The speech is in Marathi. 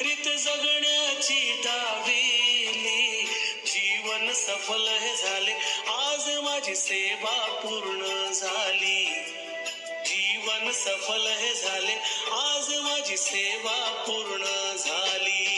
रीत जगण्याची दावेली. जीवन सफल हे झाले आज माझी सेवा पूर्ण झाली. जीवन सफल हे झाले आज माझी सेवा पूर्ण झाली.